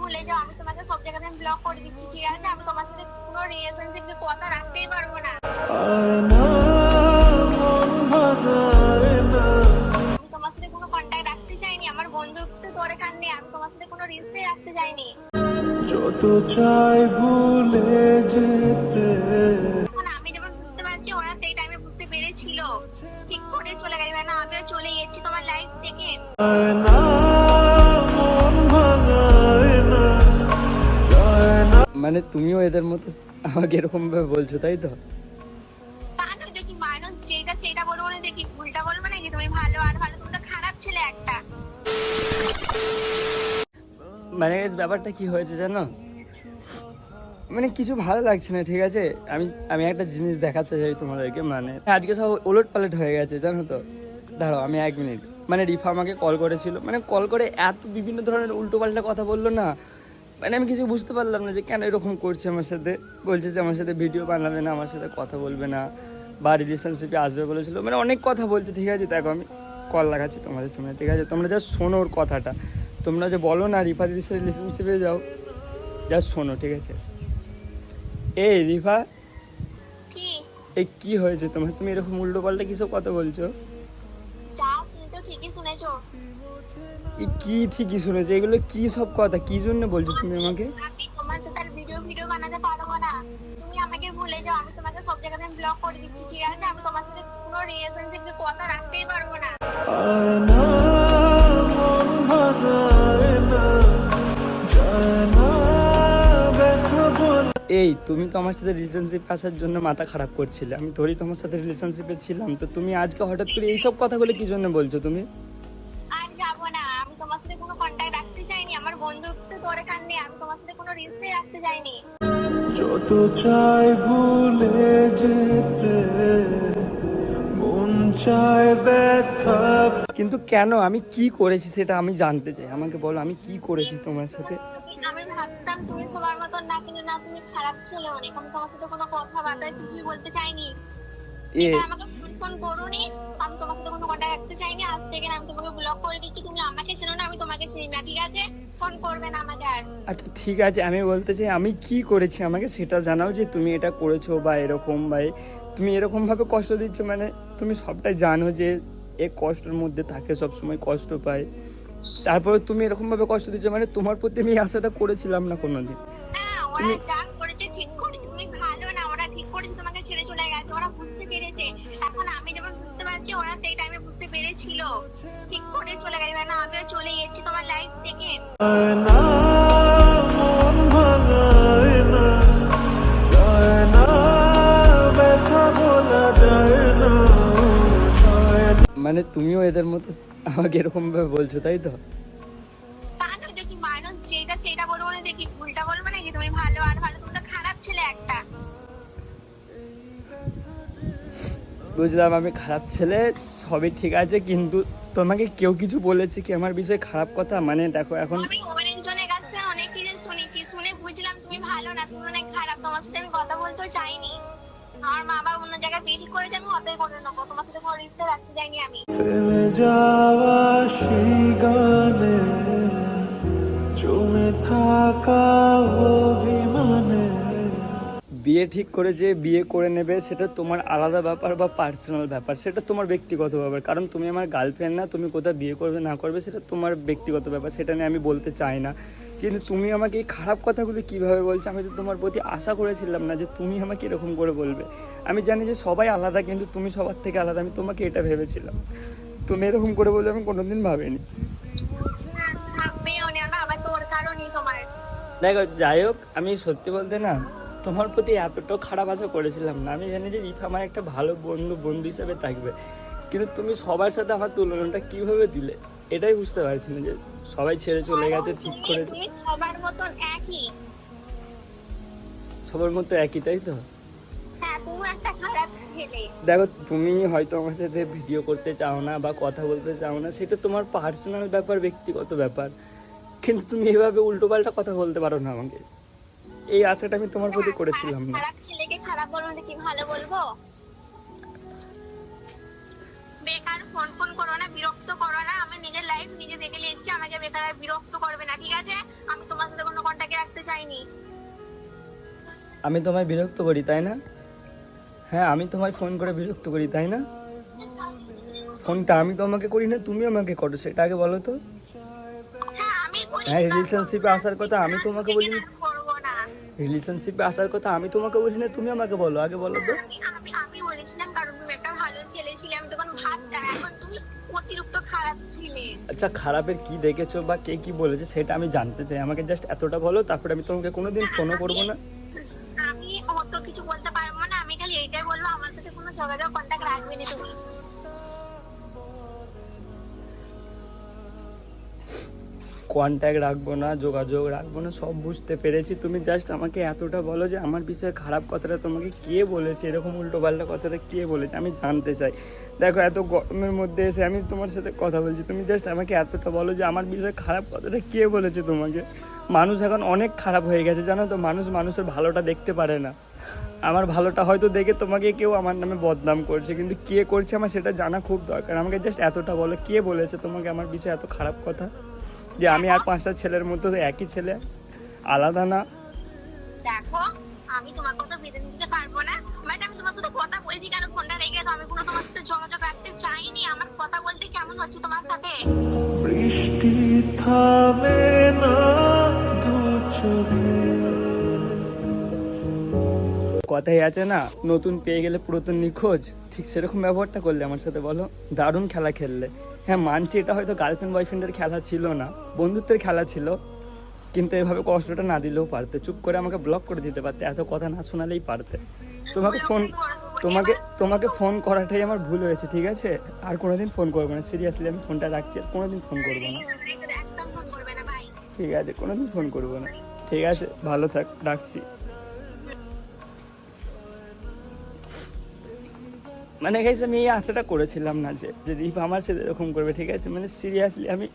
ভুলে যাও, আমি তোমাকে সব জায়গাতে আমি ব্লক করে দিচ্ছি, ঠিক আছে? আমি তোমার সাথে কোনো রিলেশনশিপে কথা রাখতেই পারব না। আমি তোমার সাথে কোনো কন্ট্যাক্ট রাখতে চাইনি, আমার বন্ধুত্ব আমি তোমার সাথে কোনো রাখতে চাইনি। আমি বুঝতে পারছি, ওরা সেই টাইমে বুঝতে পেরেছিল। ঠিক চলে গেছে, না, আমিও চলে গেছি তোমার লাইফ থেকে। মানে তুমিও এদের মতো আমাকে এরকম ভাবে বলছো তাই তো? দেখি মানুষ যেটা সেটা বলব না দেখি ভুলটা বলব নাকি তুমি ভালো আর ভালো খারাপ ছেলে একটা। মানে ব্যাপারটা কি হয়েছে জানো? মানে কিছু ভালো লাগছে না ঠিক আছে? আমি আমি একটা জিনিস দেখাতে চাই তোমাদেরকে মানে আজকে সব ওলট পালট হয়ে গেছে জানো তো? দাঁড়াও আমি এক মিনিট। মানে রিফা আমাকে কল করেছিল মানে কল করে এত বিভিন্ন ধরনের উল্টো পাল্টা কথা বলল না মানে আমি কিছু বুঝতে পারলাম না যে কেন এরকম করছে আমার সাথে। বলছে যে আমার সাথে ভিডিও বানাবে না আমার সাথে কথা বলবে না। বা রিলেশনশিপে আসবে বলেছিল। মানে অনেক কথা বলছে ঠিক আছে? দেখো আমি কল লাগাচ্ছি তোমাদের সামনে ঠিক আছে? তোমরা যা শোনো ওর কথাটা। তোমরা যে বলো না রিফা দিদির সাথে রিলেশনশিপে যাও যা শোনো ঠিক আছে? এই রিফা? এই কি হয়েছে তোমার? তুমি এরকম উল্টো পাল্টা কিসব কথা বলছো? শুনেছো? কি ঠিকই শুনেছো? এগুলো কি সব কথা? কি জন্য বলছো তুমি আমাকে? আমি তোমার সাথে আর ভিডিও ভিডিও বানাতে পারব না। তুমি আমাকে ভুলে যাও আমি তোমাকে সব জায়গাতে ব্লক করে দিচ্ছি ঠিক আছে? আমি তোমার সাথে কোনো রিলেশনশিপে কথা রাখতেই পারব না। এই তুমি তো আমার সাথে রিলেশনশিপ আসার জন্য মাথা খারাপ করছিলে। আমি ধরি তোমার সাথে রিলেশনশিপে ছিলাম। তো তুমি আজকে হঠাৎ করে এইসব কথাগুলো কি জন্য বলছো তুমি? আর না। আমি তোমার সাথে কোনো কন্ট্যাক্ট রাখতে চাইনি। আমার বন্ধুত্ব তোর এখান নেই আমি তোমার সাথে কোনো রিস্কে রাখতে চাইনি। যত চাই ভুলে যেতে মন চায় ব্যথা। কিন্তু কেন? আমি কি করেছি সেটা আমি জানতে চাই। আমাকে বলো আমি কি করেছি তোমার সাথে? আমি ভাবতাম তুমি সবার মতন না কিন্তু না তুমি খারাপ ছেলে অনেক। আমি তোমার সাথে কোনো কথাবার্তা কিছুই বলতে চাইনি। এটা আমাকে ফোন করোনি। আমি তোমার সাথে কোনো কন্ট্যাক্ট রাখতে চাইনি। আজ থেকে আমি তোমাকে ব্লক করে দিচ্ছি। তুমি আমাকে চেনো না আমি তোমাকে চিনি না ঠিক আছে? ফোন করবে না আমাকে আর। আচ্ছা ঠিক আছে আমি বলতে চাই আমি কি করেছি আমাকে সেটা জানাও যে তুমি এটা করেছ বা এরকম বা তুমি এরকম ভাবে কষ্ট দিচ্ছ মানে তুমি সবটাই জানো যে এ কষ্টের মধ্যে থাকে সব সময় কষ্ট পায়। তারপরে তুমি এরকম ভাবে কষ্ট দিচ্ছ মানে তোমার প্রতি আমি আশাটা করেছিলাম না কোনোদিন। হ্যাঁ পারছি ওরা সেই টাইমে বুঝতে পেরেছিল। ঠিক করে চলে গেছে। না আমিও চলে গেছি তোমার লাইফ থেকে। মন তুমিও এদের মতো আমাকে এরকম ভাবে বলছো তাই তো? মানুষ যেটা সেটা বলব না দেখি ভুলটা বলব নাকি তুমি ভালো আর ভালো। তুমি তো খারাপ ছেলে একটা। বুঝলাম আমি খারাপ ছেলে সবই ঠিক আছে কিন্তু তোমাকে কেউ কিছু বলেছে কি আমার বিষয়ে খারাপ কথা? মানে দেখো এখন আমি অনেকজনের কাছে অনেক কিছু শুনেছি শুনে বুঝলাম তুমি ভালো না তুমি অনেক খারাপ। তোমার সাথে আমি কথা বলতেও চাইনি। আমার মা বাবা অন্য জায়গায় বিয়ে ঠিক করেছে আমি অতই করে নেব। তোমার সাথে কোনো রাখতে চাইনি আমি। থেমে যাওয়া সেই গানে জমে থাকা অভিমানে বিয়ে ঠিক করে যে বিয়ে করে নেবে সেটা তোমার আলাদা ব্যাপার বা পার্সোনাল ব্যাপার। সেটা তোমার ব্যক্তিগত ব্যাপার। কারণ তুমি আমার গার্লফ্রেন্ড না তুমি কোথাও বিয়ে করবে না করবে সেটা তোমার ব্যক্তিগত ব্যাপার। সেটা নিয়ে আমি বলতে চাই না। কিন্তু তুমি আমাকে এই খারাপ কথাগুলো কীভাবে বলছো? আমি তো তোমার প্রতি আশা করেছিলাম না যে তুমি আমাকে এরকম করে বলবে। আমি জানি যে সবাই আলাদা কিন্তু তুমি সবার থেকে আলাদা। আমি তোমাকে এটা ভেবেছিলাম। তুমি এরকম করে বলবে আমি কোনোদিন ভাবিনি। মেয়ে অনেক না। আমার তোর কারণই তোমার। দেখো যাই হোক আমি সত্যি বলতে না তোমার প্রতি এতটাও খারাপ আশা করেছিলাম না। আমি জানি যে রিফা আমার একটা ভালো বন্ধু বন্ধু হিসেবে থাকবে কিন্তু তুমি সবার সাথে আমার তুলনাটা কীভাবে দিলে? এটাই বুঝতে পারছি না যে সবাই ছেড়ে চলে গেছে ঠিক করেছে সবার মতন একই। সবার মতো একই তাই তো? হ্যাঁ দেখো তুমি হয়তো আমার সাথে ভিডিও করতে চাও না বা কথা বলতে চাও না সেটা তোমার পার্সোনাল ব্যাপার ব্যক্তিগত ব্যাপার। কিন্তু তুমি এভাবে উল্টোপাল্টা কথা বলতে পারো না আমাকে। এই আশাটা আমি তোমার প্রতি করেছিলাম। না খারাপ ছেলেকে খারাপ বলব না কি ভালো বলব? বেকার ফোন ফোন করো না বিরক্ত করো না। আমি নিজের লাইফ নিজে দেখে নিচ্ছি আমাকে বেকার আর বিরক্ত করবে না ঠিক আছে? আমি তোমার সাথে কোনো রাখতে চাইনি। আমি তোমায় বিরক্ত করি তাই না? হ্যাঁ আমি তোমায় ফোন করে বিরক্ত করি তাই না? ফোনটা আমি তোমাকে করি না তুমি আমাকে করো সেটা আগে বলো তো। হ্যাঁ আমি করি। হ্যাঁ, আসার কথা আমি তোমাকে বলিনি। রিলেশনশিপে আসার কথা আমি তোমাকে বলি না তুমি আমাকে বলো আগে বলো তো। আমি আমি আমি বলেছিলাম কারণ তুমি একটা ভালো ছেলে ছিলে আমি তখন ভাবতাম এখন তুমি অতিরিক্ত খারাপ ছিলে। আচ্ছা খারাপের কি দেখেছ বা কে কি বলেছে সেটা আমি জানতে চাই। আমাকে জাস্ট এতটা বলো তারপরে আমি তোমাকে কোনোদিন ফোনও করব না। আমি অত কিছু বলতে পারব না আমি খালি এইটাই বলব আমার সাথে কোনো যোগাযোগ কন্ট্যাক্ট রাখবে না তুমি। কন্ট্যাক্ট রাখব না, যোগাযোগ রাখব না, সব বুঝতে পেরেছি। তুমি জাস্ট আমাকে এতটা বলো যে আমার বিষয়ে খারাপ কথাটা তোমাকে কে বলেছে, এরকম উল্টো পাল্টা কথাটা কে বলেছে, আমি জানতে চাই। দেখো, এত গরমের মধ্যে এসে আমি তোমার সাথে কথা বলছি, তুমি জাস্ট আমাকে এতটা বলো যে আমার বিষয়ে খারাপ কথাটা কে বলেছে তোমাকে? মানুষ এখন অনেক খারাপ হয়ে গেছে, জানো তো? মানুষ মানুষের ভালোটা দেখতে পারে না। আমার ভালোটা হয়তো দেখে তোমাকে কেউ আমার নামে বদনাম করছে, কিন্তু কে করছে আমার সেটা জানা খুব দরকার। আমাকে জাস্ট এতটা বলো, কে বলেছে তোমাকে আমার বিষয়ে এত খারাপ কথা? যে আমি আর পাঁচটা ছেলের মধ্যে একই ছেলে আলাদা না। দেখো আমি তোমাকে তো বেঁধে দিতে পারব না। বাট আমি তোমার সাথে কথা বলছি কেন? ফোনটা রেখে তো আমি কোনো তোমার সাথে যোগাযোগ রাখতে চাইনি। আমার কথা বলতে কেমন হচ্ছে তোমার সাথে? বৃষ্টি থামে না দু কথাই আছে না নতুন পেয়ে গেলে পুরাতন নিখোঁজ। ঠিক সেরকম ব্যবহারটা করলে আমার সাথে বলো। দারুণ খেলা খেললে। হ্যাঁ মানছি, এটা হয়তো গার্লফ্রেন্ড বয়ফ্রেন্ডের খেলা ছিল না। বন্ধুত্বের খেলা ছিল, কিন্তু এভাবে কষ্টটা না দিলেও পারতে। চুপ করে আমাকে ব্লক করে দিতে পারতে, এত কথা না শোনালেই পারতে। তোমাকে ফোন তোমাকে তোমাকে ফোন করাটাই আমার ভুল হয়েছে, ঠিক আছে? আর কোনোদিন ফোন করব না সিরিয়াসলি আমি ফোনটা রাখছি, আর কোনোদিন ফোন করব না। ঠিক আছে, কোনোদিন ফোন করব না। ঠিক আছে, ভালো থাক, রাখছি। মানে গাইজ আমি এই আশাটা করেছিলাম না যে যে দীপ আমার সাথে এরকম করবে ঠিক আছে? মানে সিরিয়াসলি আমি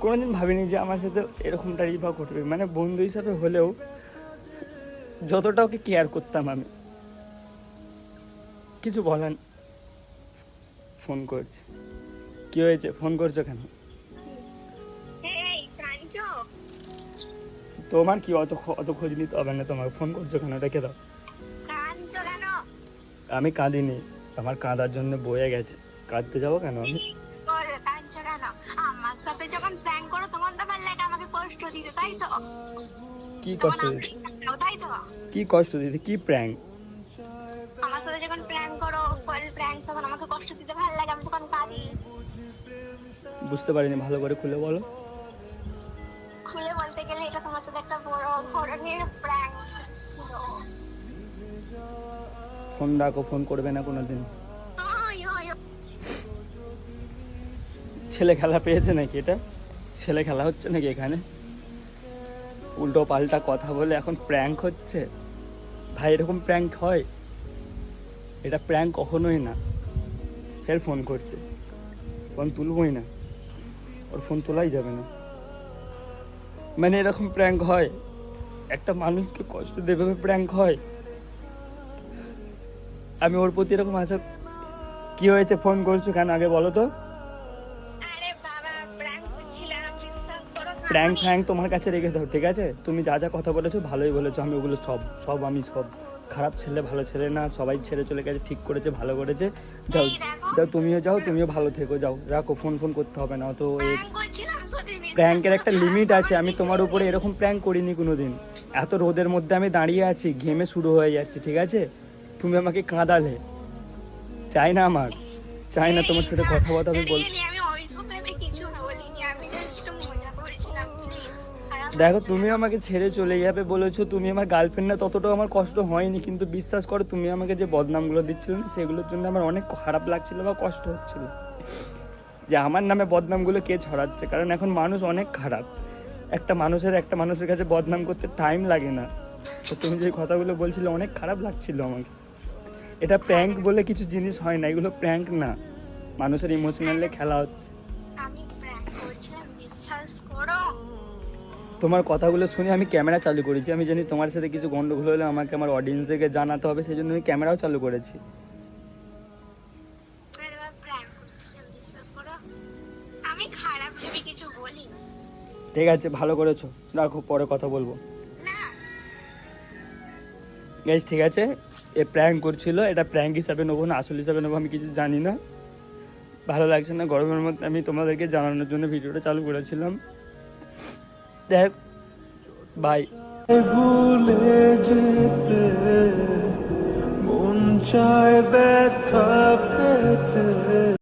কোনোদিন ভাবিনি যে আমার সাথে এরকমটা রিভা করবে মানে বন্ধু হিসাবে হলেও যতটা ওকে কেয়ার করতাম আমি কিছু বলার নেই। ফোন করছে। কি হয়েছে? ফোন করছ কেন? তোমার কি অত অত খোঁজ নিতে হবে না তোমাকে? ফোন করছ কেন? রেখে দাও। আমি কাঁদিনি। আমার কাঁদার জন্য বয়ে গেছে। কাঁদতে যাব কেন আমি? আমার সাথে যখন প্ল্যান করো তখন তো ভালো লাগে আমাকে কষ্ট দিতে তাই তো? কি কষ্ট দিতে? তাই তো? কি কষ্ট দিতে? কি প্র্যাঙ্ক আমার সাথে যখন করো ফল প্র্যাঙ্ক তখন আমাকে কষ্ট দিতে ভালো লাগে আমি তখন কাঁদি। বুঝতে পারিনি ভালো করে খুলে বলো। খুলে বলতে গেলে এটা তোমার সাথে একটা বড় ধরনের প্র্যাঙ্ক ছিল। ফোন রাখো ফোন করবে না ওই, ওই। ছেলে খেলা পেয়েছে নাকি এটা? ছেলে খেলা হচ্ছে নাকি এখানে? উল্টো পাল্টা কথা বলে এখন প্র্যাঙ্ক হচ্ছে? ভাই এরকম প্র্যাঙ্ক হয়? এটা প্র্যাঙ্ক কখনোই না। ফের ফোন করছে। ফোন তুলবই না। ওর ফোন তোলাই যাবে না। মানে এরকম প্র্যাঙ্ক হয়। একটা মানুষকে কষ্ট দেবে প্র্যাঙ্ক হয়। আমি ওর প্রতি এরকম আশা কি হয়েছে? ফোন করছ কেন আগে বলো তো। প্র্যাঙ্ক ফ্র্যাঙ্ক তোমার কাছে রেখে দাও ঠিক আছে? তুমি যা যা কথা বলেছ ভালোই বলেছ। আমি ওগুলো সব সব আমি সব খারাপ ছেলে ভালো ছেলে না সবাই ছেড়ে চলে গেছে ঠিক করেছে ভালো করেছে। যাও যাও তুমিও যাও তুমিও ভালো থেকো যাও রাখো ফোন ফোন করতে হবে না তো প্র্যাঙ্কের একটা লিমিট আছে আমি তোমার উপরে এরকম প্র্যাঙ্ক করিনি কোনো দিন এত রোদের মধ্যে আমি দাঁড়িয়ে আছি ঘেমে শুরু হয়ে যাচ্ছে ঠিক আছে? তুমি আমাকে কাঁদালে। চাই না আমার। চাই না তোমার সাথে কথা বলতে আমি বল দেখো তুমি আমাকে ছেড়ে চলে যাবে বলেছ তুমি আমার গার্লফ্রেন্ড না ততটাও আমার কষ্ট হয়নি কিন্তু বিশ্বাস করো তুমি আমাকে যে বদনামগুলো দিচ্ছিলে সেগুলোর জন্য আমার অনেক খারাপ লাগছিল বা কষ্ট হচ্ছিল। যে আমার নামে বদনামগুলো কে ছড়াচ্ছে? কারণ এখন মানুষ অনেক খারাপ। একটা মানুষের একটা মানুষের কাছে বদনাম করতে টাইম লাগে না। তো তুমি যে কথাগুলো বলছিলে অনেক খারাপ লাগছিল আমাকে। এটা প্র্যাঙ্ক বলে কিছু জিনিস হয় না এগুলো প্র্যাঙ্ক না। মানুষের ইমোশনালে খেলা হচ্ছে। তোমার কথাগুলো শুনে আমি ক্যামেরা চালু করেছি। আমি জানি তোমার সাথে কিছু গন্ডগোল হলে আমাকে আমার অডিয়েন্সদেরকে জানাতে হবে সেই জন্য আমি ক্যামেরাও চালু করেছি। ঠিক আছে ভালো করেছ। রাখো পরে কথা বলব। গাইজ ঠিক আছে। এ প্র্যাঙ্ক করছিল, এটা প্র্যাঙ্ক হিসাবে নেব না, আসল হিসাবে নেব, আমি কিছু জানি না। ভালো লাগছে না, গরমের মধ্যে আমি তোমাদেরকে জানানোর জন্য ভিডিওটা চালু করেছিলাম। দেখ বাই মন চায় ব্যথা